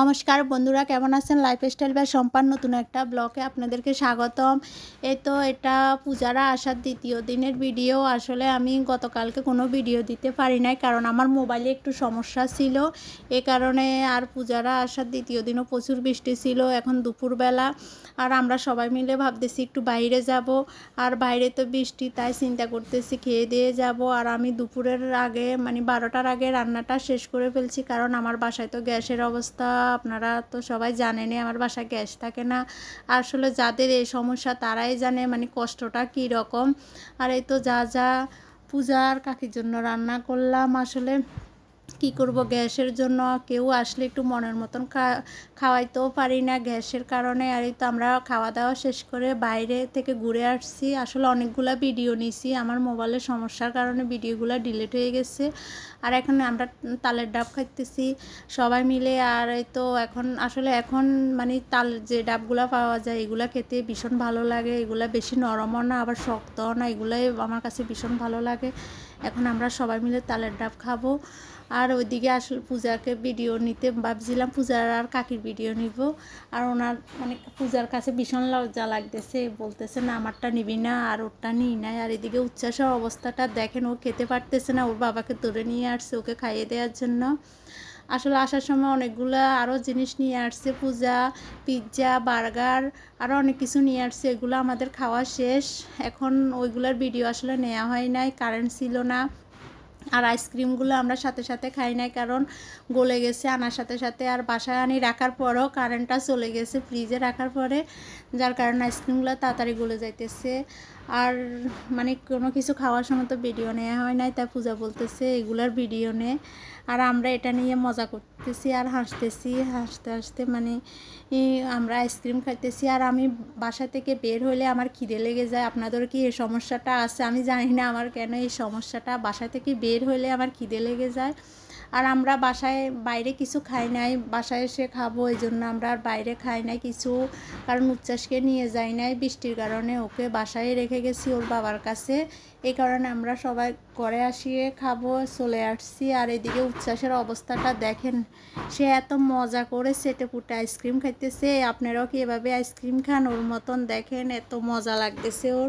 নমস্কার বন্ধুরা, কেমন আছেন? লাইফস্টাইল বা সম্পান নতুন একটা ব্লগে আপনাদেরকে স্বাগতম। এই তো এটা পূজারা আসার দ্বিতীয় দিনের ভিডিও আসলে আমি গতকালকে কোনো ভিডিও দিতে পারি নাই, কারণ আমার মোবাইলে একটু সমস্যা ছিল। এ কারণে আর পূজারা আসার দ্বিতীয় দিনও প্রচুর বৃষ্টি ছিল, এখন দুপুরবেলা। আর আমরা সবাই মিলে ভাবতেছি একটু বাইরে যাব। আর বাইরে তো বৃষ্টি, তাই চিন্তা করতেছি খেয়ে দিয়ে যাব। আর আমি দুপুরের আগে মানে বারোটার আগে রান্নাটা শেষ করে ফেলছি, কারণ আমার বাসায় তো গ্যাসের অবস্থা আপনারা তো সবাই জানেনই আমার বাসায় গ্যাস থাকে না। আসলে যাদের এই সমস্যা তারাই জানে মানে কষ্টটা কী রকম। আর এই তো যা যা পূজার কাকির জন্য রান্না করলাম আসলে। কি করব গ্যাসের জন্য? কেউ আসলে একটু মনের মতন খাওয়াইতেও পারি না গ্যাসের কারণে। আর এই তো আমরা খাওয়া দাওয়া শেষ করে বাইরে থেকে ঘুরে আসছি। আসলে অনেকগুলো ভিডিও নিছি। আমার মোবাইলের সমস্যার কারণে ভিডিওগুলো ডিলিট হয়ে গেছে। আর এখন আমরা তালের ডাব খাইতেছি সবাই মিলে। আর এই তো এখন, আসলে এখন মানে তাল যে ডাবগুলো পাওয়া যায়, এগুলো খেতে ভীষণ ভালো লাগে। এগুলো বেশি নরমও না, আবার শক্তও না। এগুলাই আমার কাছে ভীষণ ভালো লাগে। এখন আমরা সবাই মিলে তালের ডাব খাব। আর ওইদিকে আসলে পূজাকে ভিডিও নিতে ভাবছিলাম, পূজার আর কাকির ভিডিও নিব। আর ওনার মানে পূজার কাছে ভীষণ লজ্জা লাগতেছে, বলতেছে, না, আমারটা নিবি না, আর ওরটা নিই নাই। আর এদিকে উচ্ছ্বাসের অবস্থাটা দেখেন, ও খেতে পারতেছে না, ওর বাবাকে ধরে নিয়ে আসছে ওকে খাইয়ে দেওয়ার জন্য। আসলে আসার সময় অনেকগুলো আরও জিনিস নিয়ে আসছে, পূজা পিৎজা বার্গার আরও অনেক কিছু নিয়ে আসছে, এগুলো আমাদের খাওয়া শেষ। এখন ওইগুলোর ভিডিও আসলে নেওয়া হয় নাই কারেন্ট ছিল না। আর আইসক্রিমগুলো আমরা সাথে সাথে খাই নাই, কারণ গলে গেছে আনার সাথে সাথে। আর বাসায় আনি রাখার পরেও কারেন্টটা চলে গেছে ফ্রিজে রাখার পরে, যার কারণে আইসক্রিমগুলো তাড়াতাড়ি গলে যাইতেছে। আর মানে কোনো কিছু খাওয়ার সময় তো ভিডিও নেওয়া হয় নাই, তাই পূজা বলতেছে এগুলার ভিডিও নে। আর আমরা এটা নিয়ে মজা করতেছি আর হাসতেছি, হাসতে হাসতে মানে আমরা আইসক্রিম খাইতেছি আর আমি বাসা থেকে বের হলে আমার খিদে লেগে যায়। আপনাদের কি এই সমস্যাটা আছে? আমি জানি না আমার কেন এই সমস্যাটা। বাসা থেকে বের হলে আমার খিদে লেগে যায়। আর আমরা বাসায় বাইরে কিছু খাই নাই, বাসায় এসে খাব এই জন্য আমরা আর বাইরে খাই নাই কিছু। কারণ উচ্ছ্বাসকে নিয়ে যাই নাই, বৃষ্টির কারণে ওকে বাসায় রেখে গেছি ওর বাবার কাছে। এই কারণে আমরা সবাই ঘরে আসিয়ে খাব, চলে আসছি। আর এদিকে উচ্ছ্বাসের অবস্থাটা দেখেন, সে এত মজা করে সেটে পুটে আইসক্রিম খাইতেছে। আপনারাও কি এভাবে আইসক্রিম খান? ওর মতন দেখেন, এত মজা লাগতেছে ওর।